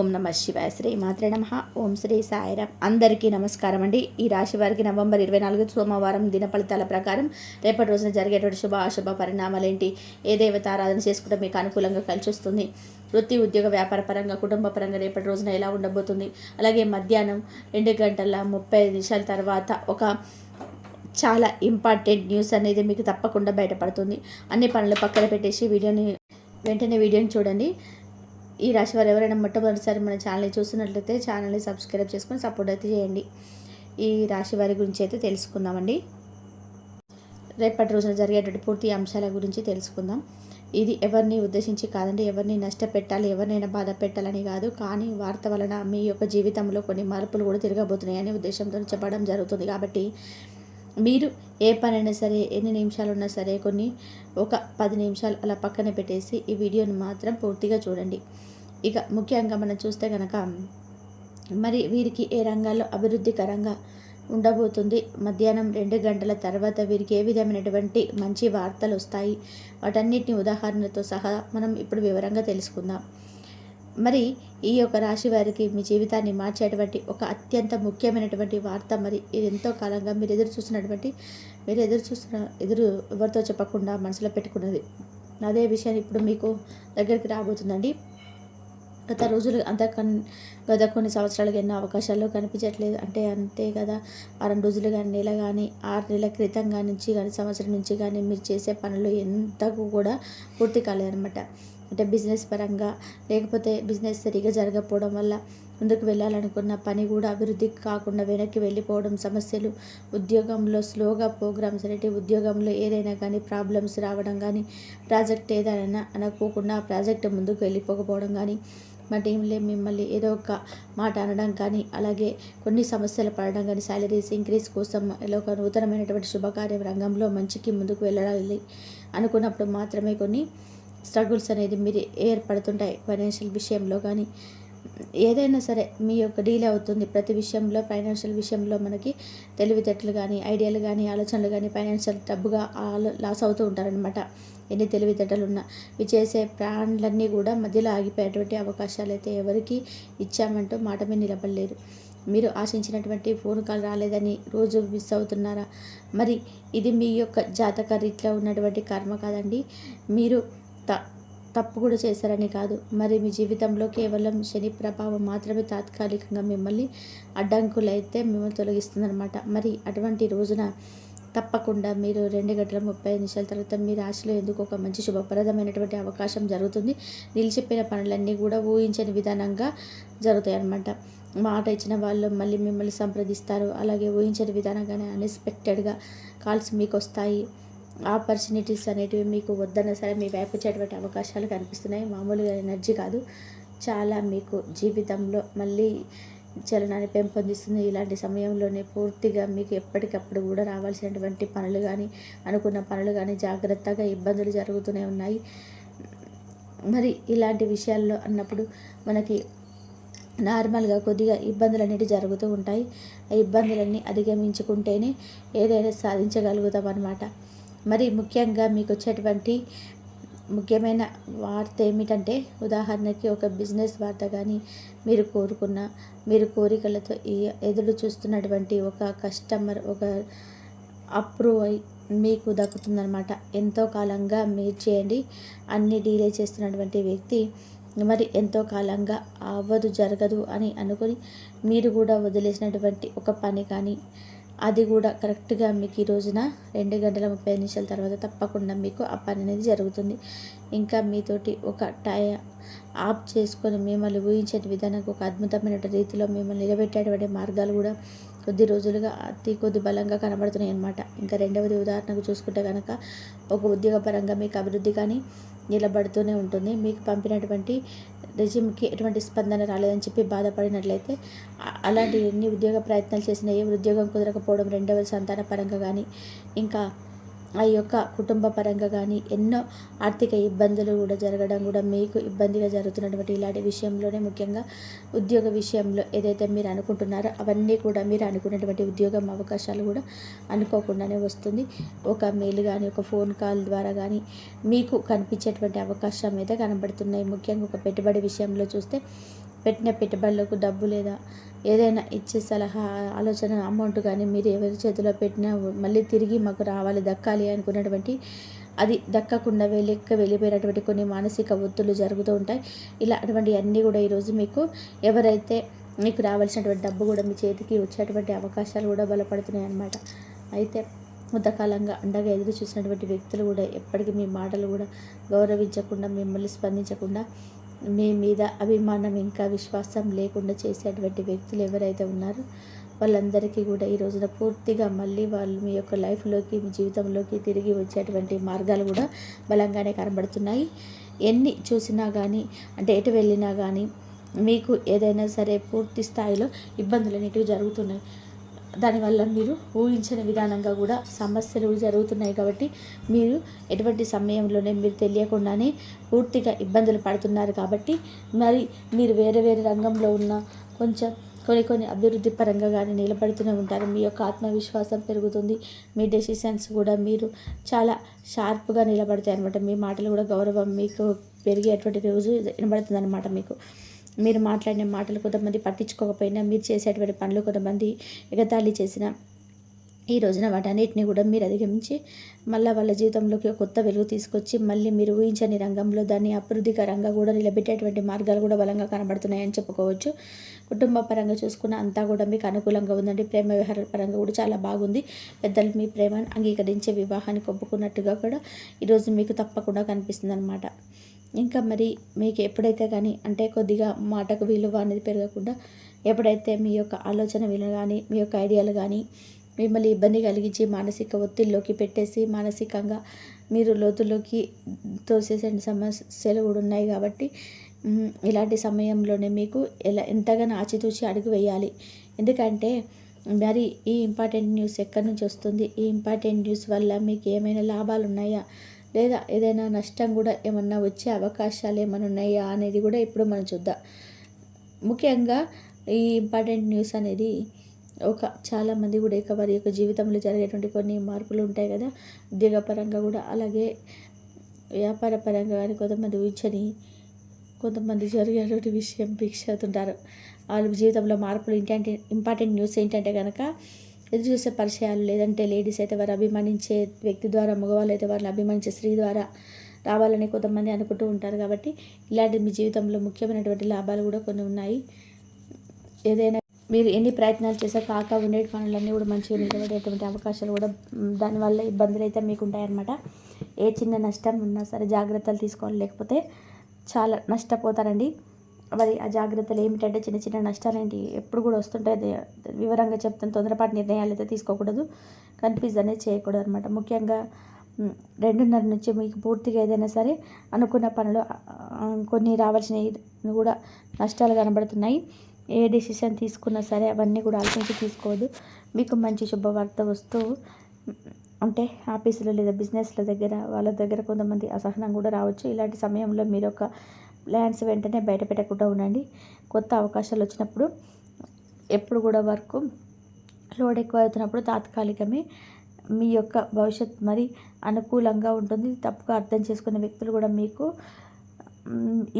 ఓం నమ శివాయ శ్రీ మాత్రే నమ. ఓం శ్రీ సాయిరామ్. అందరికీ నమస్కారం అండి. ఈ రాశి వారికి నవంబర్ ఇరవై నాలుగు సోమవారం దిన ఫలితాల ప్రకారం రేపటి రోజున జరిగేటువంటి శుభ అశుభ పరిణామాలు ఏంటి ఏ దేవత ఆరాధన చేసుకుంటే మీకు అనుకూలంగా కలిసి వస్తుంది వృత్తి ఉద్యోగ వ్యాపార పరంగా కుటుంబ పరంగా రేపటి రోజున ఎలా ఉండబోతుంది? అలాగే మధ్యాహ్నం రెండు గంటల ముప్పై నిమిషాల తర్వాత ఒక చాలా ఇంపార్టెంట్ న్యూస్ అనేది మీకు తప్పకుండా బయటపడుతుంది. అన్ని పనులు పక్కన పెట్టేసి వీడియోని వెంటనే వీడియోని చూడండి. ఈ రాశి వారు ఎవరైనా మొట్టమొదటిసారి మన ఛానల్ని చూస్తున్నట్లయితే ఛానల్ని సబ్స్క్రైబ్ చేసుకొని సపోర్ట్ అయితే చేయండి. ఈ రాశి వారి గురించి అయితే తెలుసుకుందామండి. రేపటి రోజున జరిగేటువంటి పూర్తి అంశాల గురించి తెలుసుకుందాం. ఇది ఎవరిని ఉద్దేశించి కాదండి ఎవరిని నష్టపెట్టాలి ఎవరినైనా బాధ పెట్టాలని కాదు కానీ వార్త వలన మీ యొక్క జీవితంలో కొన్ని మార్పులు కూడా తిరగబోతున్నాయనే ఉద్దేశంతో చెప్పడం జరుగుతుంది కాబట్టి మీరు ఏ పనైనా సరే ఎన్ని నిమిషాలు ఉన్నా సరే కొన్ని ఒక పది నిమిషాలు అలా పక్కన పెట్టేసి ఈ వీడియోని మాత్రం పూర్తిగా చూడండి. ఇక ముఖ్యంగా మనం చూస్తే కనుక మరి వీరికి ఏ రంగాల్లో అభివృద్ధికరంగా ఉండబోతుంది? మధ్యాహ్నం రెండు గంటల తర్వాత వీరికి ఏ విధమైనటువంటి మంచి వార్తలు వస్తాయి? వాటన్నిటిని ఉదాహరణతో సహా మనం ఇప్పుడు వివరంగా తెలుసుకుందాం. మరి ఈ యొక్క రాశి వారికి మీ జీవితాన్ని మార్చేటువంటి ఒక అత్యంత ముఖ్యమైనటువంటి వార్త మరి ఇది ఎంతో కాలంగా మీరు ఎదురు చూసినటువంటి మీరు ఎదురు చూసిన ఎదురు ఎవరితో చెప్పకుండా మనసులో పెట్టుకున్నది. అదే విషయాన్ని ఇప్పుడు మీకు దగ్గరికి రాబోతుందండి. గత రోజులు అంత కన్ గత కొన్ని సంవత్సరాలుగా ఎన్నో అవకాశాలు కనిపించట్లేదు. అంటే అంతే కదా వారం రోజులు కానీ నెల కానీ ఆరు నెలల క్రితం కానీ నుంచి కానీ సంవత్సరం నుంచి కానీ మీరు చేసే పనులు ఎంతకు కూడా పూర్తి కాలేదన్నమాట. అంటే బిజినెస్ పరంగా లేకపోతే బిజినెస్ సరిగా జరగకపోవడం వల్ల ముందుకు వెళ్ళాలనుకున్న పని కూడా అభివృద్ధి కాకుండా వెనక్కి వెళ్ళిపోవడం సమస్యలు ఉద్యోగంలో స్లోగా ప్రోగ్రామ్స్ అనేవి ఉద్యోగంలో ఏదైనా కానీ ప్రాబ్లమ్స్ రావడం కానీ ప్రాజెక్ట్ ఏదైనా అనుకోకుండా ఆ ప్రాజెక్ట్ ముందుకు వెళ్ళిపోకపోవడం కానీ మా టీంలో మిమ్మల్ని ఏదో ఒక మాట అనడం కానీ అలాగే కొన్ని సమస్యలు పడడం కానీ శాలరీస్ ఇంక్రీజ్ కోసం ఏదో ఒక నూతనమైనటువంటి శుభకార్య రంగంలో మంచికి ముందుకు వెళ్ళాలి అనుకున్నప్పుడు మాత్రమే కొన్ని స్ట్రగుల్స్ అనేది మీరు ఏర్పడుతుంటాయి ఫైనాన్షియల్ విషయంలో కానీ. ఏదైనా సరే మీ యొక్క డీల్ అవుతుంది. ప్రతి విషయంలో ఫైనాన్షియల్ విషయంలో మనకి తెలివితేటలు కానీ ఐడియాలు కానీ ఆలోచనలు కానీ ఫైనాన్షియల్ డబ్బుగా లాస్ అవుతూ ఉంటారనమాట ఎన్ని తెలివితేటలు ఉన్నా. ఇవి చేసే ప్రాణులన్నీ కూడా మధ్యలో ఆగిపోయేటువంటి అవకాశాలు అయితే ఎవరికి ఇచ్చామంటూ మాట మీద నిలబడలేరు. మీరు ఆశించినటువంటి ఫోన్ కాల్ రాలేదని రోజు మిస్ అవుతున్నారా? మరి ఇది మీ యొక్క జాతక రీతిలో ఉన్నటువంటి కర్మ కాదండి. మీరు త తప్పు కూడా చేశారని కాదు. మరి మీ జీవితంలో కేవలం శని ప్రభావం మాత్రమే తాత్కాలికంగా మిమ్మల్ని అడ్డంకులైతే మిమ్మల్ని తొలగిస్తుందనమాట మరి అటువంటి రోజున తప్పకుండా మీరు రెండు గంటల ముప్పై నిమిషాల తర్వాత మీ రాశిలో ఎందుకు ఒక మంచి శుభప్రదమైనటువంటి అవకాశం జరుగుతుంది? నిలిచిపోయిన పనులన్నీ కూడా ఊహించని విధానంగా జరుగుతాయి అన్నమాట మాట ఇచ్చిన వాళ్ళు మళ్ళీ మిమ్మల్ని సంప్రదిస్తారు. అలాగే ఊహించని విధానంగానే అన్ఎక్స్పెక్టెడ్గా కాల్స్ మీకు వస్తాయి ఆపర్చునిటీస్ అనేటివి మీకు వద్దన్న సరే మీ వైపు వచ్చేటువంటి అవకాశాలు కనిపిస్తున్నాయి. మామూలుగా ఎనర్జీ కాదు. చాలా మీకు జీవితంలో మళ్ళీ చలనాన్ని పెంపొందిస్తుంది. ఇలాంటి సమయంలోనే పూర్తిగా మీకు ఎప్పటికప్పుడు కూడా రావాల్సినటువంటి పనులు కానీ అనుకున్న పనులు కానీ జాగ్రత్తగా ఇబ్బందులు జరుగుతూనే ఉన్నాయి. మరి ఇలాంటి విషయాల్లో అన్నప్పుడు మనకి నార్మల్గా కొద్దిగా ఇబ్బందులు అనేవి జరుగుతూ ఉంటాయి. ఆ ఇబ్బందులన్నీ అధిగమించుకుంటేనే ఏదైనా సాధించగలుగుతాం అన్నమాట మరి ముఖ్యంగా మీకు వచ్చేటువంటి ముఖ్యమైన వార్త ఏమిటంటే ఉదాహరణకి ఒక బిజినెస్ వార్త కానీ మీరు కోరుకున్న మీరు కోరికలతో ఎదురు చూస్తున్నటువంటి ఒక కస్టమర్ ఒక అప్రూవ్ అయి మీకు దక్కుతుందనమాట ఎంతో కాలంగా మీరు చేయండి. అన్ని డీలే చేస్తున్నటువంటి వ్యక్తి మరి ఎంతో కాలంగా అవ్వదు జరగదు అని అనుకొని మీరు కూడా వదిలేసినటువంటి ఒక పని కానీ అది కూడా కరెక్ట్గా మీకు ఈ రోజున రెండు గంటల ముప్పై నిమిషాల తర్వాత తప్పకుండా మీకు ఆ పని అనేది జరుగుతుంది. ఇంకా మీతోటి ఒక టై ఆఫ్ చేసుకొని మిమ్మల్ని ఊహించే విధానానికి ఒక అద్భుతమైన రీతిలో మిమ్మల్ని నిలబెట్టేటువంటి మార్గాలు కూడా కొద్ది రోజులుగా అతి కొద్ది బలంగా కనబడుతున్నాయి అన్నమాట ఇంకా రెండవది ఉదాహరణకు చూసుకుంటే కనుక ఒక ఉద్యోగపరంగా మీకు అభివృద్ధి కానీ నిలబడుతూనే ఉంటుంది. మీకు పంపినటువంటి రెజ్యూమ్కి ఎటువంటి స్పందన రాలేదని చెప్పి బాధపడినట్లయితే అలాంటి ఎన్ని ఉద్యోగ ప్రయత్నాలు చేసినా ఏ ఉద్యోగం కుదరకపోవడం రెండవ సంతాన పరంగా కానీ ఇంకా ఆ యొక్క కుటుంబ పరంగా కానీ ఎన్నో ఆర్థిక ఇబ్బందులు కూడా జరగడం కూడా మీకు ఇబ్బందిగా జరుగుతున్నటువంటి ఇలాంటి విషయంలోనే ముఖ్యంగా ఉద్యోగ విషయంలో ఏదైతే మీరు అనుకుంటున్నారో అవన్నీ కూడా మీరు అనుకున్నటువంటి ఉద్యోగం అవకాశాలు కూడా అనుకోకుండానే వస్తుంది. ఒక మెయిల్ కానీ ఒక ఫోన్ కాల్ ద్వారా కానీ మీకు కనిపించేటువంటి అవకాశం అయితే కనబడుతున్నాయి. ముఖ్యంగా ఒక పెట్టుబడి విషయంలో చూస్తే పెట్టిన పెట్టుబడులకు డబ్బు లేదా ఏదైనా ఇచ్చే సలహా ఆలోచన అమౌంట్ కానీ మీరు ఎవరి చేతిలో పెట్టినా మళ్ళీ తిరిగి మాకు రావాలి దక్కాలి అనుకున్నటువంటి అది దక్కకుండా వెళ్ళెక్క వెళ్ళిపోయినటువంటి కొన్ని మానసిక ఒత్తులు జరుగుతూ ఉంటాయి. ఇలా అటువంటి అన్నీ కూడా ఈరోజు మీకు ఎవరైతే మీకు రావాల్సినటువంటి డబ్బు కూడా మీ చేతికి వచ్చేటువంటి అవకాశాలు కూడా బలపడుతున్నాయి అన్నమాట. అయితే కొంతకాలంగా అండగా ఎదురు చూసినటువంటి వ్యక్తులు కూడా ఎప్పటికీ మీ మాటలు కూడా గౌరవించకుండా మిమ్మల్ని స్పందించకుండా మీ మీద అభిమానం ఇంకా విశ్వాసం లేకుండా చేసేటువంటి వ్యక్తులు ఎవరైతే ఉన్నారో వాళ్ళందరికీ కూడా ఈ రోజున పూర్తిగా మళ్ళీ వాళ్ళు మీ యొక్క లైఫ్లోకి మీ జీవితంలోకి తిరిగి వచ్చేటువంటి మార్గాలు కూడా బలంగానే కనబడుతున్నాయి. ఎన్ని చూసినా కానీ అంటే ఎటు వెళ్ళినా కానీ మీకు ఏదైనా సరే పూర్తి స్థాయిలో ఇబ్బందులు అనేటివి జరుగుతున్నాయి. దానివల్ల మీరు ఊహించిన విధానంగా కూడా సమస్యలు జరుగుతున్నాయి కాబట్టి మీరు ఎటువంటి సమయంలోనే మీరు తెలియకుండానే పూర్తిగా ఇబ్బందులు పడుతున్నారు కాబట్టి మరి మీరు వేరే వేరే రంగంలో ఉన్న కొంచెం కొన్ని కొన్ని అభివృద్ధి పరంగా కానీ నిలబడుతూనే ఉంటారు. మీ యొక్క ఆత్మవిశ్వాసం పెరుగుతుంది. మీ డెసిషన్స్ కూడా మీరు చాలా షార్ప్గా నిలబడతాయి అనమాట మీ మాటలు కూడా గౌరవం మీకు పెరిగేటువంటి రోజు వినబడుతుంది అనమాట మీకు. మీరు మాట్లాడిన మాటలు కొంతమంది పట్టించుకోకపోయినా మీరు చేసేటువంటి పనులు కొంతమంది ఎగతాళి చేసిన ఈ రోజున వాటన్నిటిని కూడా మీరు అధిగమించి మళ్ళీ వాళ్ళ జీవితంలోకి కొత్త వెలుగు తీసుకొచ్చి మళ్ళీ మీరు ఊహించని రంగంలో దాన్ని అభివృద్ధికరంగా కూడా నిలబెట్టేటువంటి మార్గాలు కూడా బలంగా కనబడుతున్నాయని చెప్పుకోవచ్చు. కుటుంబ పరంగా చూసుకున్న అంతా కూడా మీకు అనుకూలంగా ఉందండి. ప్రేమ వ్యవహార పరంగా కూడా చాలా బాగుంది. పెద్దలు మీ ప్రేమను అంగీకరించే వివాహాన్ని ఒప్పుకున్నట్టుగా కూడా ఈరోజు మీకు తప్పకుండా కనిపిస్తుంది అనమాట ఇంకా మరి మీకు ఎప్పుడైతే కానీ అంటే కొద్దిగా మాటకు విలువ అనేది పెరగకుండా ఎప్పుడైతే మీ యొక్క ఆలోచన విలువ కానీ మీ యొక్క ఐడియాలు కానీ మిమ్మల్ని ఇబ్బంది కలిగించి మానసిక ఒత్తిడిలోకి పెట్టేసి మానసికంగా మీరు లోతులోకి తోసేసే సమస్యలు కూడా ఉన్నాయి కాబట్టి ఇలాంటి సమయంలోనే మీకు ఎలా ఎంతగానో ఆచితూచి అడుగు వేయాలి. ఎందుకంటే మరి ఈ ఇంపార్టెంట్ న్యూస్ ఎక్కడి నుంచి వస్తుంది? ఈ ఇంపార్టెంట్ న్యూస్ వల్ల మీకు ఏమైనా లాభాలు ఉన్నాయా? లేదా ఏదైనా నష్టం కూడా ఏమన్నా వచ్చే అవకాశాలు ఏమైనా ఉన్నాయా అనేది కూడా ఇప్పుడు మనం చూద్దాం. ముఖ్యంగా ఈ ఇంపార్టెంట్ న్యూస్ అనేది ఒక చాలామంది కూడా ఇక వారి యొక్క జీవితంలో జరిగేటువంటి కొన్ని మార్పులు ఉంటాయి కదా. ఉద్యోగపరంగా కూడా అలాగే వ్యాపార పరంగా కానీ కొంతమంది ఊహించని కొంతమంది జరిగేటువంటి విషయం ఫిక్స్ అవుతుంటారు. వాళ్ళ జీవితంలో మార్పులు ఏంటంటే ఇంపార్టెంట్ న్యూస్ ఏంటంటే కనుక ఎదురు చూసే పరిచయాలు లేదంటే లేడీస్ అయితే వారు అభిమానించే వ్యక్తి ద్వారా మగవాళ్ళు అయితే వారిని అభిమానించే స్త్రీ ద్వారా రావాలని కొంతమంది అనుకుంటూ ఉంటారు కాబట్టి ఇలాంటి మీ జీవితంలో ముఖ్యమైనటువంటి లాభాలు కూడా కొన్ని ఉన్నాయి. ఏదైనా మీరు ఎన్ని ప్రయత్నాలు చేసా కాక ఉండే పనులన్నీ కూడా మంచిగా నిలబడేటువంటి అవకాశాలు కూడా దానివల్ల ఇబ్బందులు అయితే మీకు ఉంటాయన్నమాట. ఏ చిన్న నష్టం ఉన్నా సరే జాగ్రత్తలు తీసుకోవాలి. లేకపోతే చాలా నష్టపోతారండి. మరి ఆ జాగ్రత్తలు ఏమిటంటే చిన్న చిన్న నష్టాలు ఏంటి? ఎప్పుడు కూడా వస్తుంటాయి. వివరంగా చెప్తాను. తొందరపాటు నిర్ణయాలు అయితే తీసుకోకూడదు. కన్ఫ్యూజ్ అనేది చేయకూడదు అనమాట ముఖ్యంగా రెండున్నర నుంచి మీకు పూర్తిగా ఏదైనా సరే అనుకున్న పనులు కొన్ని రావాల్సినవి కూడా నష్టాలు కనబడుతున్నాయి. ఏ డెసిషన్ తీసుకున్నా సరే అవన్నీ కూడా ఆలోచించి తీసుకోవద్దు. మీకు మంచి శుభవార్త వస్తూ అంటే ఆఫీసులో లేదా బిజినెస్ల దగ్గర వాళ్ళ దగ్గర కొంతమంది అసహనం కూడా రావచ్చు. ఇలాంటి సమయంలో మీరు ఒక ప్లాన్స్ వెంటనే బయట పెట్టకుండా ఉండండి. కొత్త అవకాశాలు వచ్చినప్పుడు ఎప్పుడు కూడా వర్క్ లోడ్ ఎక్కువ అవుతున్నప్పుడు తాత్కాలికమే మీ యొక్క భవిష్యత్ మరి అనుకూలంగా ఉంటుంది. తప్పుగా అర్థం చేసుకునే వ్యక్తులు కూడా మీకు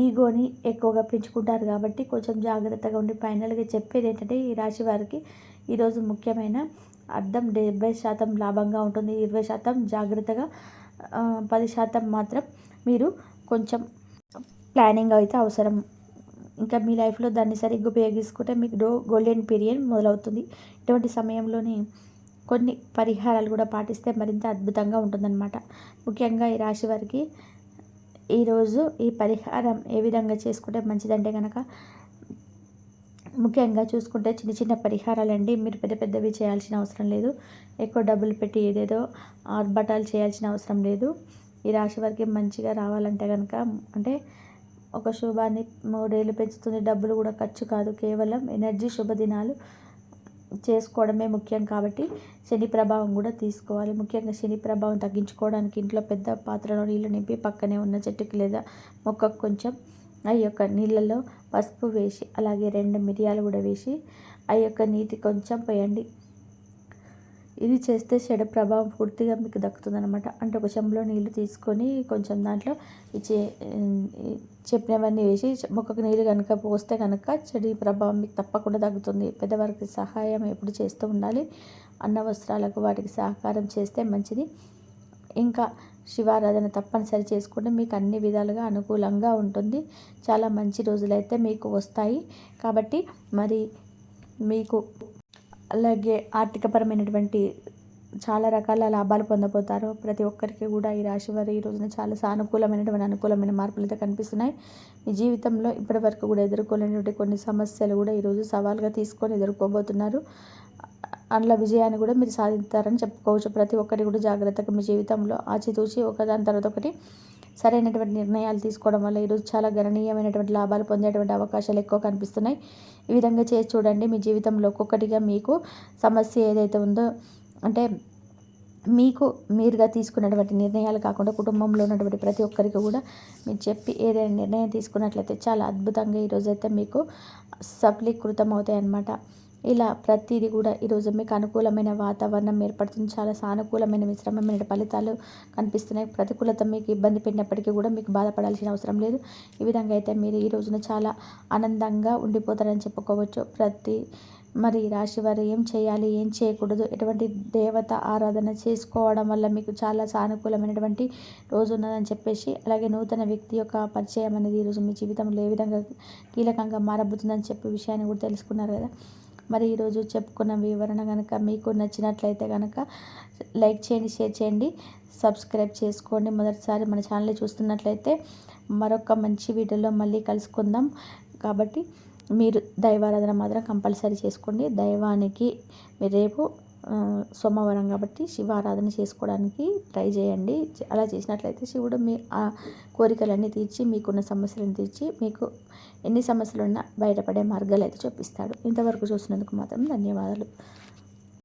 ఈగోని ఎక్కువగా పెంచుకుంటారు కాబట్టి కొంచెం జాగ్రత్తగా ఉండి ఫైనల్గా చెప్పేది ఏంటంటే ఈ రాశి వారికి ఈరోజు ముఖ్యమైన అర్థం డెబ్బై శాతం లాభంగా ఉంటుంది. ఇరవై శాతం జాగ్రత్తగా పది శాతం మాత్రం మీరు కొంచెం ప్లానింగ్ అయితే అవసరం. ఇంకా మీ లైఫ్లో దాన్ని సరిగ్గా ఉపయోగించుకుంటే మీకు డో గోల్డెన్ పీరియడ్ మొదలవుతుంది. ఇటువంటి సమయంలోనే కొన్ని పరిహారాలు కూడా పాటిస్తే మరింత అద్భుతంగా ఉంటుందన్నమాట. ముఖ్యంగా ఈ రాశి వారికి ఈరోజు ఈ పరిహారం ఏ విధంగా చేసుకుంటే మంచిదంటే కనుక ముఖ్యంగా చూసుకుంటే చిన్న చిన్న పరిహారాలండి. మీరు పెద్ద పెద్దవి చేయాల్సిన అవసరం లేదు. ఎక్కువ డబ్బులు పెట్టి ఏదేదో ఆర్భటాలు చేయాల్సిన అవసరం లేదు. ఈ రాశి వారికి మంచిగా రావాలంటే కనుక అంటే ఒక శుభాన్ని మూడేళ్ళు పెంచుతుంది డబ్బులు కూడా ఖర్చు కాదు. కేవలం ఎనర్జీ శుభదినాలు చేసుకోవడమే ముఖ్యం కాబట్టి శని ప్రభావం కూడా తీసుకోవాలి. ముఖ్యంగా శని ప్రభావం తగ్గించుకోవడానికి ఇంట్లో పెద్ద పాత్రలో నీళ్ళు నింపి పక్కనే ఉన్న చెట్టుకి లేదా మొక్కకు కొంచెం ఆ యొక్క నీళ్ళలో పసుపు వేసి అలాగే రెండు మిరియాలు కూడా వేసి ఆ యొక్క నీటి కొంచెం పోయండి. ఇది చేస్తే చెడు ప్రభావం పూర్తిగా మీకు దక్కుతుందనమాట అంటే ఒక చెంబులో నీళ్ళు తీసుకొని కొంచెం దాంట్లో ఇచ్చే చెప్పినవన్నీ వేసి మొక్కకు నీళ్ళు కనుక పోస్తే కనుక చెడు ప్రభావం మీకు తప్పకుండా తగ్గుతుంది. పెద్దవారికి సహాయం ఎప్పుడు చేస్తూ ఉండాలి. అన్న వస్త్రాలకు వాటికి సహకారం చేస్తే మంచిది. ఇంకా శివారాధన తప్పనిసరి చేసుకుంటే మీకు అన్ని విధాలుగా అనుకూలంగా ఉంటుంది. చాలా మంచి రోజులైతే మీకు వస్తాయి. కాబట్టి మరి మీకు అలాగే ఆర్థికపరమైనటువంటి చాలా రకాల లాభాలు పొందబోతారు. ప్రతి ఒక్కరికి కూడా ఈ రాశి వారు ఈ రోజున చాలా సానుకూలమైనటువంటి అనుకూలమైన మార్పులు అయితే కనిపిస్తున్నాయి. మీ జీవితంలో ఇప్పటి వరకు కూడా ఎదుర్కోలేనటువంటి కొన్ని సమస్యలు కూడా ఈరోజు సవాల్గా తీసుకొని ఎదుర్కోబోతున్నారు. అందులో విజయాన్ని కూడా మీరు సాధిస్తారని చెప్పుకోవచ్చు. ప్రతి ఒక్కటి కూడా జాగ్రత్తగా మీ జీవితంలో ఆచితూచి ఒకదాని తర్వాత ఒకటి సరైనటువంటి నిర్ణయాలు తీసుకోవడం వల్ల ఈరోజు చాలా గణనీయమైనటువంటి లాభాలు పొందేటువంటి అవకాశాలు ఎక్కువ కనిపిస్తున్నాయి. ఈ విధంగా చేసి చూడండి మీ జీవితంలో ఒక్కొక్కటిగా మీకు సమస్య ఏదైతే ఉందో అంటే మీకు మీరుగా తీసుకున్నటువంటి నిర్ణయాలు కాకుండా కుటుంబంలో ఉన్నటువంటి ప్రతి ఒక్కరికి కూడా మీరు చెప్పి ఏదైనా నిర్ణయం తీసుకున్నట్లయితే చాలా అద్భుతంగా ఈరోజైతే మీకు సఫలీకృతం అవుతాయి అన్నమాట ఇలా ప్రతిదీ కూడా ఈరోజు మీకు అనుకూలమైన వాతావరణం ఏర్పడుతుంది. చాలా సానుకూలమైన మిశ్రమమైన ఫలితాలు కనిపిస్తున్నాయి. ప్రతికూలత మీకు ఇబ్బంది పెట్టినప్పటికీ కూడా మీకు బాధపడాల్సిన అవసరం లేదు. ఈ విధంగా అయితే మీరు ఈ రోజున చాలా ఆనందంగా ఉండిపోతారని చెప్పుకోవచ్చు. ప్రతి మరి రాశి వారు ఏం చేయాలి ఏం చేయకూడదు ఎటువంటి దేవత ఆరాధన చేసుకోవడం వల్ల మీకు చాలా సానుకూలమైనటువంటి రోజు ఉన్నదని చెప్పేసి అలాగే నూతన వ్యక్తి యొక్క పరిచయం అనేది ఈరోజు మీ జీవితంలో ఏ విధంగా కీలకంగా మారబోతుందని చెప్పే విషయాన్ని కూడా తెలుసుకున్నారు కదా. మరి ఈరోజు చెప్పుకున్న వివరణ కనుక మీకు నచ్చినట్లయితే కనుక లైక్ చేయండి షేర్ చేయండి సబ్స్క్రైబ్ చేసుకోండి. మొదటిసారి మన ఛానల్ చూస్తున్నట్లయితే మరొక మంచి వీడియోలో మళ్ళీ కలుసుకుందాం. కాబట్టి మీరు దైవారాధన మాత్రం కంపల్సరీ చేసుకోండి. దైవానికి మీరు రేపు సోమవారం కాబట్టి శివ ఆరాధన చేసుకోవడానికి ట్రై చేయండి. అలా చేసినట్లయితే శివుడు మీ ఆ కోరికలన్నీ తీర్చి మీకున్న సమస్యలను తీర్చి మీకు ఎన్ని సమస్యలు ఉన్నా బయటపడే మార్గాలు అయితే చూపిస్తాడు. ఇంతవరకు చూసినందుకు మాత్రం ధన్యవాదాలు.